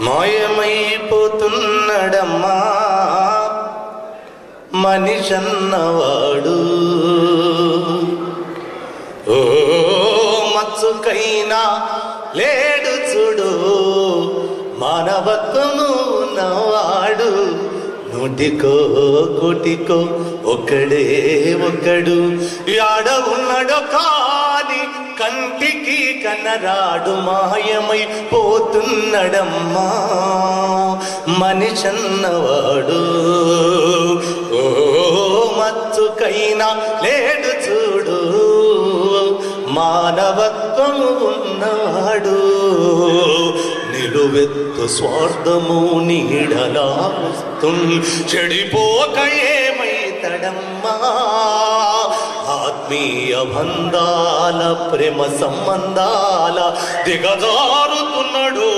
మాయమైపోతున్నాడమ్మా. మనిషన్నవాడు. ఓ మచ్చుకైనా లేడు చూడు. మానవత్వము ఉన్నవాడు. నూటికో కోటికో ఒక్కడే ఒకడు. యాడ ఉన్నాడో కా కంటికి కనరాడు మాయమై పోతున్నడమ్మా మనిషన్నవాడు. ఓ మత్తుకైనా లేడు చూడు మానవత్వము ఉన్నవాడు నిలువెత్తు స్వార్థము నీడలా వస్తుంది చెడిపోకయే ఆత్మీయ బంధాల ప్రేమ సంబంధాల దిగజారుతున్నాడు